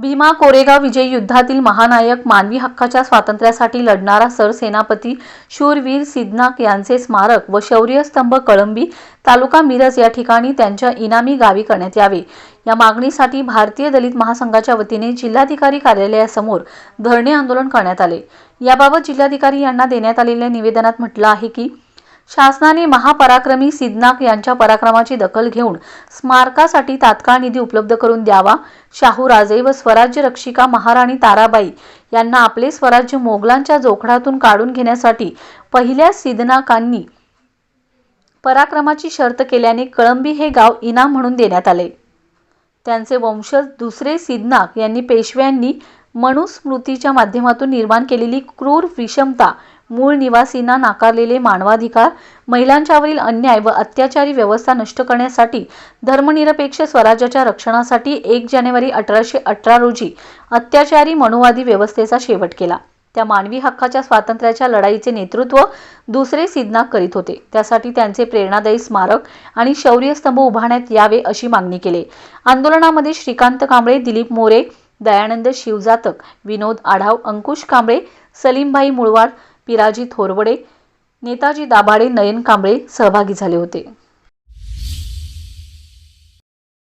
भीमा कोरेगाव विजय युद्धातील महानायक मानवी हक्काच्या स्वातंत्र्यासाठी लढणारा सरसेनापती शूरवीर सिद्धनाक यांचे स्मारक व शौर्यस्तंभ कळंबी तालुका मिरज या ठिकाणी त्यांच्या इनामी गावी करण्यात यावे. या मागणीसाठी भारतीय दलित महासंघाच्या वतीने जिल्हाधिकारी कार्यालयासमोर धरणे आंदोलन करण्यात आले. याबाबत जिल्हाधिकारी यांना देण्यात आलेल्या निवेदनात म्हटलं आहे की शासनाने महापराक्रमी सिद्धनाक यांच्या पराक्रमाची दखल घेऊन स्मारकासाठी तात्काळ निधी उपलब्ध करून द्यावा. शाहूराजे व स्वराज्य रक्षिका महाराणी ताराबाई यांना आपले स्वराज्य मोगलांच्या जोखडातून काढून घेण्यासाठी पहिल्या सिद्धनाकांनी पराक्रमाची शर्त केल्याने कळंबी हे गाव इनाम म्हणून देण्यात आले. त्यांचे वंशज दुसरे सिद्धनाक यांनी पेशव्यांनी मनुस्मृतीच्या माध्यमातून निर्माण केलेली क्रूर विषमता मूळ निवासींना नाकारलेले मानवाधिकार महिलांच्यावरील अन्याय व अत्याचारी व्यवस्था नष्ट करण्यासाठी धर्मनिरपेक्ष स्वराज्याच्या रक्षणासाठी एक जानेवारी अठराशे अठरा रोजी अत्याचारी मनुवादी व्यवस्थेचा शेवट केला. त्या मानवी हक्काच्या स्वातंत्र्याच्या लढाईचे नेतृत्व दुसरे सिद्धनाग करीत होते. त्यासाठी त्यांचे प्रेरणादायी स्मारक आणि शौर्यस्तंभ उभारण्यात यावे अशी मागणी केली. आंदोलनामध्ये श्रीकांत कांबळे दिलीप मोरे दयानंद शिवजातक विनोद आढाव अंकुश कांबळे सलीमभाई मुळवाड पिराजी थोरवडे नेताजी दाभाडे नयन कांबळे सहभागी झाले होते.